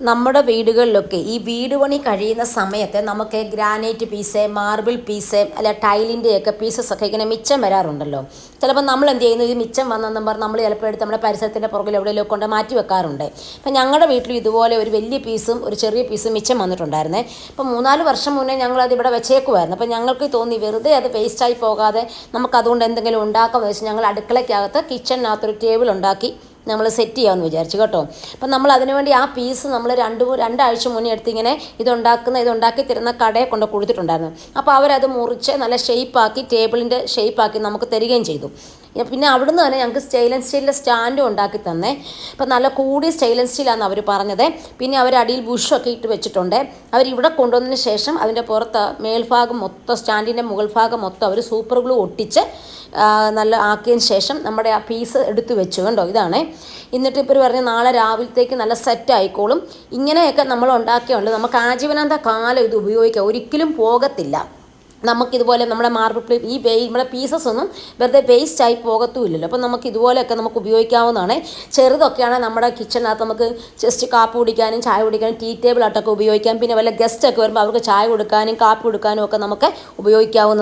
നമ്മുടെ വീടുകളിലൊക്കെ ഈ വീട് പണി കഴിയുന്ന സമയത്ത് നമുക്ക് ഗ്രാനൈറ്റ് പീസ് മാർബിൾ പീസ് അല്ല ടൈലിന്റെയൊക്കെ പീസസ് ഒക്കെ ഇങ്ങനെ മിച്ചം വരാറുണ്ടല്ലോ. ചിലപ്പോൾ നമ്മൾ എന്ത് ചെയ്യുന്നു? ഈ മിച്ചം വന്നെന്നും പറഞ്ഞ് നമ്മൾ ചിലപ്പോൾ എടുത്ത് നമ്മുടെ പരിസരത്തിന്റെ പുറകിൽ എവിടെയെങ്കിലും കൊണ്ട് മാറ്റി വെക്കാറുണ്ട്. അപ്പം ഞങ്ങളുടെ വീട്ടിലും ഇതുപോലെ ഒരു വലിയ പീസും ഒരു ചെറിയ പീസും മിച്ചം വന്നിട്ടുണ്ടായിരുന്നേ. അപ്പം മൂന്നാൽ വർഷം മുന്നേ ഞങ്ങളത് ഇവിടെ വെച്ചേക്കുമായിരുന്നു അപ്പം ഞങ്ങൾക്ക് തോന്നി വെറുതെ അത് വേസ്റ്റായി പോകാതെ നമുക്ക് അതുകൊണ്ട് എന്തെങ്കിലും ഉണ്ടാക്കാമെന്ന് വെച്ചാൽ ഞങ്ങൾ അടുക്കളയ്ക്കകത്ത് കിച്ചണിനകത്തൊരു ടേബിൾ ഉണ്ടാക്കി നമ്മൾ സെറ്റ് ചെയ്യാമെന്ന് വിചാരിച്ചു കേട്ടോ. അപ്പം നമ്മൾ അതിനുവേണ്ടി ആ പീസ് നമ്മൾ രണ്ട് രണ്ടാഴ്ച മുന്നേ എടുത്ത് ഇങ്ങനെ ഇതുണ്ടാക്കുന്ന ഇതുണ്ടാക്കി തരുന്ന കടയെ കൊണ്ട് കൊടുത്തിട്ടുണ്ടായിരുന്നു. അപ്പോൾ അവരത് മുറിച്ച് നല്ല ഷേപ്പാക്കി ടേബിളിന്റെ ഷേപ്പാക്കി നമുക്ക് തരികയും ചെയ്തു. പിന്നെ അവിടുന്ന് തന്നെ ഞങ്ങൾക്ക് സ്റ്റെയിൻലെസ് സ്റ്റീലിന്റെ സ്റ്റാൻഡും ഉണ്ടാക്കി തന്നേ. അപ്പം നല്ല കൂടിയ ആൻഡ് സ്റ്റീലാണ് അവർ പറഞ്ഞത്. പിന്നെ അവർ അടിയിൽ ബുഷൊക്കെ ഇട്ട് വെച്ചിട്ടുണ്ട്. അവർ ഇവിടെ കൊണ്ടുവന്നതിന് ശേഷം അതിന്റെ പുറത്ത് മേൽഭാഗം മൊത്തം സ്റ്റാൻഡിന്റെ മുകൾ ഭാഗം മൊത്തം അവർ സൂപ്പർ ഗ്ലൂ ഒട്ടിച്ച് നല്ല ആക്കിയതിന് ശേഷം നമ്മുടെ ആ പീസ് എടുത്തു വെച്ചു കണ്ടോ? ഇതാണ്. എന്നിട്ട് ഇപ്പോൾ പറഞ്ഞ് നാളെ രാവിലത്തേക്ക് നല്ല സെറ്റ് ആയിക്കോളും. ഇങ്ങനെയൊക്കെ നമ്മൾ ഉണ്ടാക്കിയുണ്ട് നമുക്ക് ആജീവനാന്ത കാലം ഇത് ഉപയോഗിക്കാം. ഒരിക്കലും പോകത്തില്ല. നമുക്കിതുപോലെ നമ്മുടെ മാർബിൾ പ്ലേ ഈ വേ നമ്മുടെ പീസസ് ഒന്നും വെറുതെ വേസ്റ്റ് ആയി പോകത്തുമില്ലല്ലോ. അപ്പം നമുക്ക് ഇതുപോലെയൊക്കെ നമുക്ക് ഉപയോഗിക്കാവുന്നതാണ്. ചെറുതൊക്കെയാണ് നമ്മുടെ കിച്ചണിനകത്ത് നമുക്ക് ജസ്റ്റ് കാപ്പി കുടിക്കാനും ചായ കുടിക്കാനും ടീ ടേബിൾ ആയിട്ടൊക്കെ ഉപയോഗിക്കാം. പിന്നെ വല്ല ഗസ്റ്റൊക്കെ വരുമ്പോൾ അവർക്ക് ചായ കൊടുക്കാനും കാപ്പി കൊടുക്കാനും ഒക്കെ നമുക്ക് ഉപയോഗിക്കാവുന്ന